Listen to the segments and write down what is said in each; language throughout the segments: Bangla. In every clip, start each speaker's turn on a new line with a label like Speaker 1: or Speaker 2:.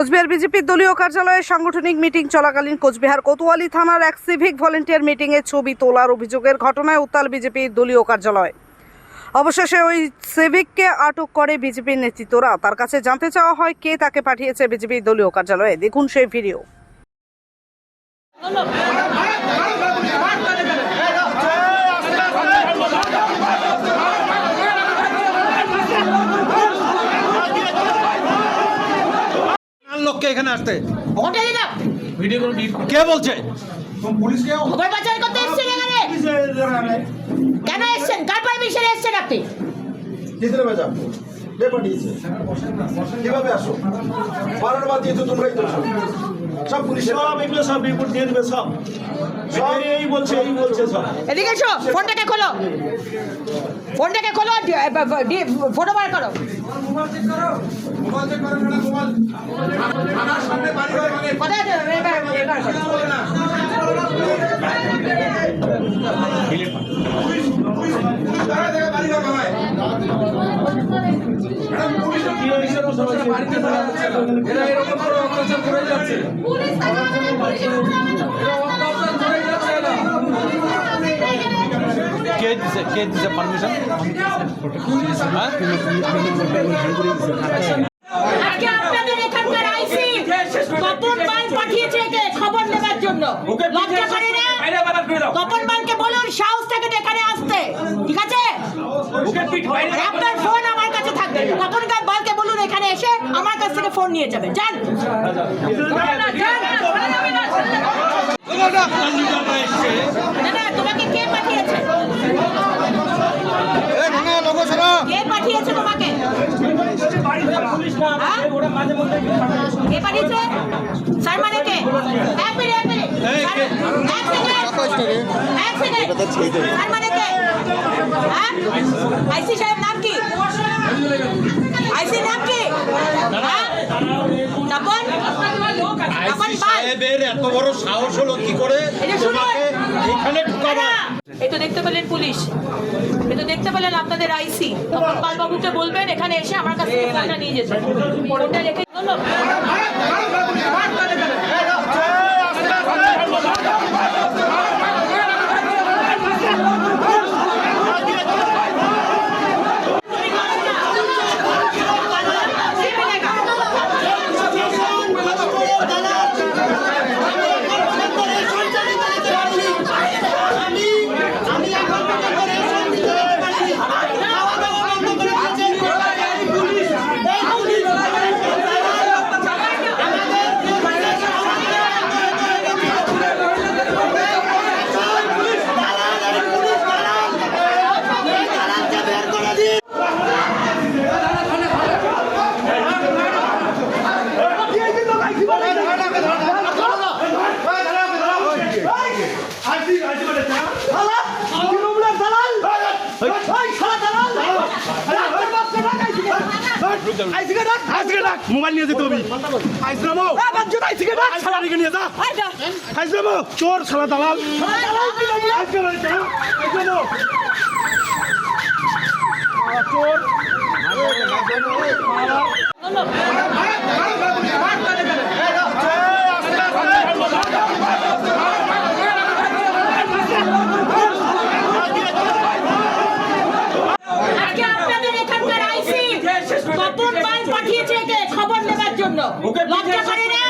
Speaker 1: কোচবিহার বিজেপির দলীয় কার্যালয়ে সাংগঠনিক মিটিং চলাকালীন কোচবিহার কোতোয়ালি থানার এক সিভিক ভলেন্টিয়ার মিটিংয়ে ছবি তোলার অভিযোগের ঘটনায় উত্তাল বিজেপির দলীয় কার্যালয়। অবশেষে ওই সিভিককে আটক করে বিজেপির নেতৃত্বরা। তার কাছে জানতে চাওয়া হয় কে তাকে পাঠিয়েছে বিজেপির দলীয় কার্যালয়ে। দেখুন সেই ভিডিও
Speaker 2: আর লোককে এখানে আসতে।
Speaker 3: দিলাম
Speaker 2: কে? বলছে?
Speaker 3: খবর পাচার করতে এসছেন এখানে? কেন এসছেন? কার পারমিশনে এসছেন আপনি?
Speaker 4: কিসের বেজা কে পাঠিয়েছে কীভাবে আসো? বারোটা বাদ দিয়ে তো তোমরাই তো সব পুলিশ
Speaker 5: সব এগুলো সব রিপোর্ট দিয়ে দেবে সব। সব এই বলছে এই বলছে সব।
Speaker 3: এদিকে এসো ফোনটাকে খোলো। ফোনটাকে খোলো ফটো বার করো। কোথায় আছে? এবার- এবার করো।
Speaker 2: কে দিছে কে দিছে পারমিশন
Speaker 3: নেবার লজ্জা করে না? তপন পালকে বলুন সাহস থেকে এখানে আসতে। ঠিক আছে? আপনার ফোন আমার কাছে থাকবে। তপন পালকে বলুন এখানে এসে আমার কাছ থেকে ফোন নিয়ে যাবে। যান। যান। না, না, তোমাকে কে পাঠিয়েছে? কে পাঠিয়েছে তোমাকে? কে পাঠিয়েছে স্যার মানে কে এক মিনিট এক মিনিট
Speaker 2: এই, কে?
Speaker 3: এক সেকেন্ড মানে কে? হ্যাঁ? আইসি সাহেব নাম কি? আইসি নাম কি? হ্যাঁ? তপন? তপন
Speaker 2: সাহেবের এত বড় সাহস হলো কি করে? এখানে ঢুকাবা।
Speaker 3: এই তো দেখতে পেলেন পুলিশ। এই তো দেখতে পেলেন আপনাদের আইসি। তখন পালবাবুকে বলবেন এখানে এসে আমার কাছ ফোনটা নিয়ে যেতে। ফোনটা রেখে বলল,
Speaker 5: মোবাইল নিয়ে যেতে হবে আইসলামো সালা রেখে নিয়ে যা আইসলামো চোর সালা দালাল চোর
Speaker 3: বলল, আজকে আপনাদের এখানকার আইসি তপন পাল পাঠিয়েছে একে খবর নেবার জন্য লজ্জা করে না?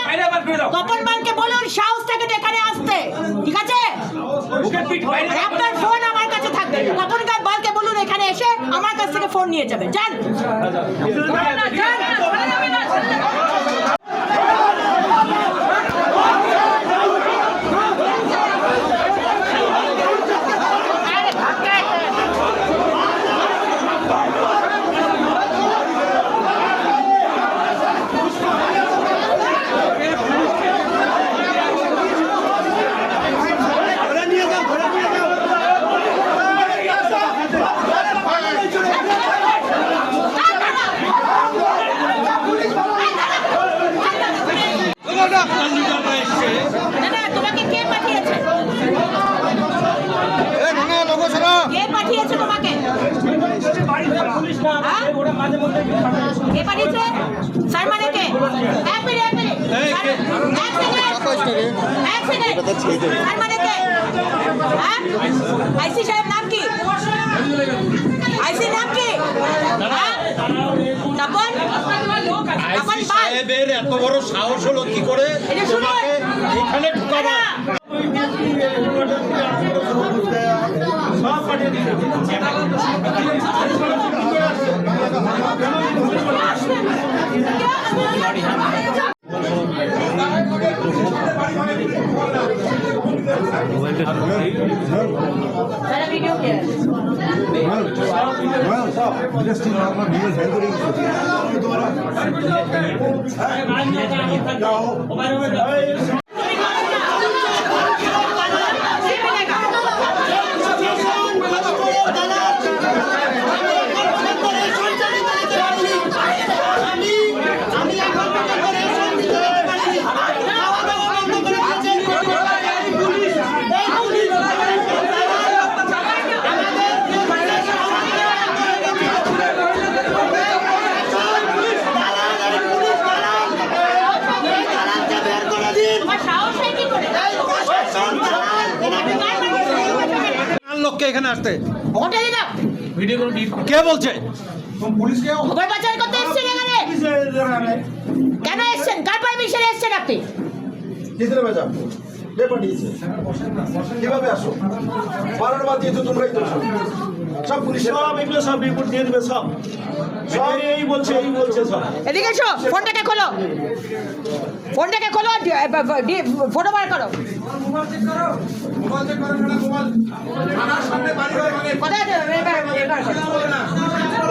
Speaker 3: তপন পালকে বলুন সাহস থেকে এখানে আসতে। ঠিক আছে? আপনার ফোন আমার কাছে থাকবে। তপন পালকে বলুন এখানে এসে আমার কাছ থেকে ফোন নিয়ে যাবে। যান যান না, না, তোমাকে কে পাঠিয়েছে কে পাঠিয়েছে তোমাকে হ্যাঁ? কে পাঠিয়েছে স্যার মানে কে এক মিনিট এক মিনিট এক সেকেন্ড তার মানে কে হ্যাঁ আইসি সাহেব নাম কি আইসি নাম কি হ্যাঁ তপন তপন
Speaker 2: সাহেবের এত বড় সাহস হলো কি করে তোমাকে এখানে ঢুকাবা
Speaker 5: সব পাঠিয়ে দিয়েছে
Speaker 3: সারা
Speaker 2: লোককে এখানে আসতে। কে বলছে?
Speaker 3: খবর পাচার করতে এসেছেন এখানে? কেন এসেছেন? কার পারমিশনে এসেছেন আপনি?
Speaker 4: কীভাবে আসো? বারোর বাদ দিয়ে তো তোমরাই তো সব পুলিশের
Speaker 5: সব এগুলো সব রিপোর্ট দিয়ে দিবে সব সব এই বলছে এই বলছে সব
Speaker 3: এদিকে এসো ফোনটাকে খোলো ফোনটাকে খোলো ফটো বার করো কোথায় আছে? এ বার- এ বার করো।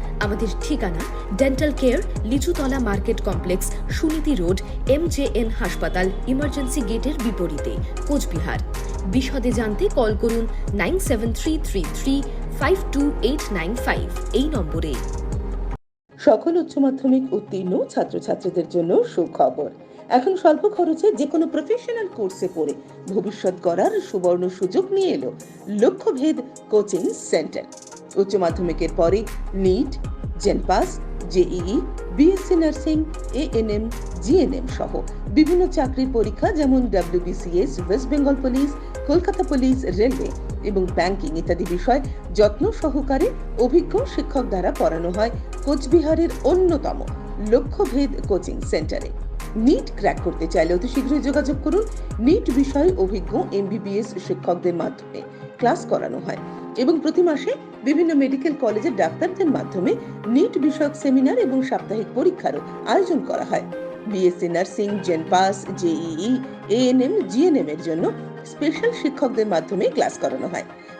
Speaker 6: আমাদের ঠিকানা dental care Lichutala market complex Suniti road M N হাসপাতাল ইমার্জেন্সি গেটের বিপরীতে, কোচবিহার। বিশদে জানতে কল করুন nine seven three three three five two eight nine five এই নম্বরে।
Speaker 7: সকল উচ্চ মাধ্যমিক উত্তীর্ণ ছাত্রছাত্রীদের জন্য সুখবর। এখন স্বল্প খরচে যে কোনো প্রফেশনাল কোর্সে পড়ে ভবিষ্যৎ গড়ার সুবর্ণ সুযোগ নিয়ে এলো। লক্ষ্যভেদ কোচিং সেন্টার উচ্চ মাধ্যমিকের পরে NEET JENPAS, JEE, BSc nursing, ANM, GNM সহ বিভিন্ন চাকরির পরীক্ষা যেমন WBCS, west Bengal police, Kolkata police, railway এবং ব্যাংকিং ইত্যাদি বিষয় যত্ন সহকারে অভিজ্ঞ শিক্ষক দ্বারা পড়ানো হয় কোচবিহারের অন্যতম লক্ষ্যভেদ কোচিং সেন্টারে। নিট ক্র্যাক করতে চাইলে অতি শীঘ্রই যোগাযোগ করুন। নিট বিষয়ে অভিজ্ঞ এমবিবিএস শিক্ষকদের মাধ্যমে ক্লাস করানো হয়। এবং প্রতি মাসে বিভিন্ন মেডিকেল কলেজের ডাক্তারদের মাধ্যমে নিট বিষয়ক সেমিনার এবং সাপ্তাহিক পরীক্ষারও আয়োজন করা হয়। BSc nursing JENPAS JEE, ANM, GNM এর জন্য স্পেশাল শিক্ষকদের মাধ্যমে ক্লাস করানো হয়।